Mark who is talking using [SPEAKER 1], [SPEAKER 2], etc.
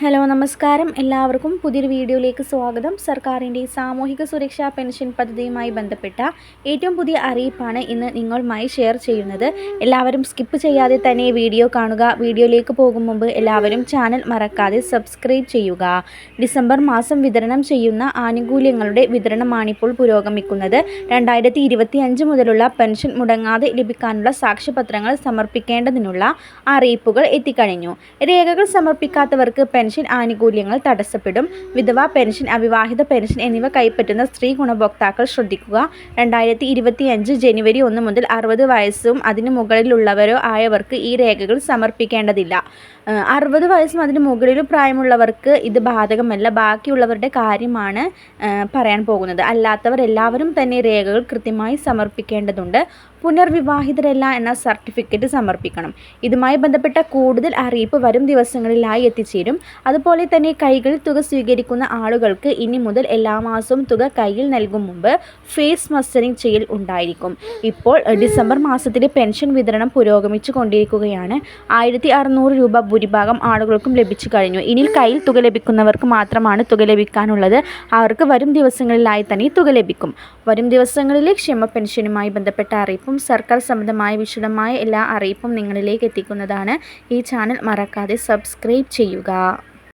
[SPEAKER 1] Hello നമസ്കാരം. എല്ലാവർക്കും പുതിയൊരു വീഡിയോയിലേക്ക് സ്വാഗതം. സർക്കാരിന്റെ സാമൂഹിക സുരക്ഷാ പെൻഷൻ പദ്ധതിയുമായി ബന്ധപ്പെട്ട ഏറ്റവും പുതിയ അറിയിപ്പാണ് ഇന്ന് നിങ്ങളുമായി ഷെയർ ചെയ്യുന്നത്. എല്ലാവരും സ്കിപ്പ് ചെയ്യാതെ തന്നെ വീഡിയോ കാണുക. വീഡിയോയിലേക്ക് പോകും മുമ്പ് എല്ലാവരും ചാനൽ മറക്കാതെ സബ്സ്ക്രൈബ് ചെയ്യുക. ഡിസംബർ മാസം വിതരണം ചെയ്യുന്ന ആനുകൂല്യങ്ങളുടെ വിതരണമാണിപ്പോൾ പുരോഗമിക്കുന്നത്. രണ്ടായിരത്തി ഇരുപത്തി അഞ്ച് മുതലുള്ള പെൻഷൻ മുടങ്ങാതെ ലഭിക്കാനുള്ള സാക്ഷ്യപത്രങ്ങൾ സമർപ്പിക്കേണ്ടതിനുള്ള അറിയിപ്പുകൾ എത്തിക്കഴിഞ്ഞു. രേഖകൾ സമർപ്പിക്കാത്തവർക്ക് ആനുകൂല്യങ്ങൾ തടസ്സപ്പെടും. വിധവാ പെൻഷൻ അവിവാഹിത പെൻഷൻ എന്നിവ കൈപ്പറ്റുന്ന സ്ത്രീ ഗുണഭോക്താക്കൾ ശ്രദ്ധിക്കുക. രണ്ടായിരത്തി ഇരുപത്തിയഞ്ച് ജനുവരി ഒന്ന് മുതൽ അറുപത് വയസ്സും അതിന് മുകളിലുള്ളവരോ ആയവർക്ക് ഈ രേഖകൾ സമർപ്പിക്കേണ്ടതില്ല. അറുപത് വയസ്സും അതിന് മുകളിലും പ്രായമുള്ളവർക്ക് ഇത് ബാധകമല്ല. ബാക്കിയുള്ളവരുടെ കാര്യമാണ് പറയാൻ പോകുന്നത്. അല്ലാത്തവർ എല്ലാവരും തന്നെ രേഖകൾ കൃത്യമായി സമർപ്പിക്കേണ്ടതുണ്ട്. പുനർവിവാഹിതരല്ല എന്ന സർട്ടിഫിക്കറ്റ് സമർപ്പിക്കണം. ഇതുമായി ബന്ധപ്പെട്ട കൂടുതൽ അറിയിപ്പ് വരും ദിവസങ്ങളിലായി എത്തിച്ചേരും. അതുപോലെ തന്നെ കൈകൾ തുക സ്വീകരിക്കുന്ന ആളുകൾക്ക് ഇനി മുതൽ എല്ലാ മാസവും തുക കയ്യിൽ നൽകും മുമ്പ് ഫേസ് മസ്റ്ററിംഗ് ചെയ്യൽ ഉണ്ടായിരിക്കും. ഇപ്പോൾ ഡിസംബർ മാസത്തിലെ പെൻഷൻ വിതരണം പുരോഗമിച്ചു കൊണ്ടിരിക്കുകയാണ്. ആയിരത്തി അറുന്നൂറ് രൂപ ഭൂരിഭാഗം ആളുകൾക്കും ലഭിച്ചു കഴിഞ്ഞു. ഇനി കയ്യിൽ തുക ലഭിക്കുന്നവർക്ക് മാത്രമാണ് തുക ലഭിക്കാനുള്ളത്. അവർക്ക് വരും ദിവസങ്ങളിലായി തന്നെ തുക ലഭിക്കും. വരും ദിവസങ്ങളിലെ ക്ഷേമ പെൻഷനുമായി ബന്ധപ്പെട്ട അറിയിപ്പും സർക്കാർ സംബന്ധമായ വിശദമായ എല്ലാ അറിയിപ്പും നിങ്ങളിലേക്ക് എത്തിക്കുന്നതാണ്. ഈ ചാനൽ മറക്കാതെ സബ്സ്ക്രൈബ് ചെയ്യുക.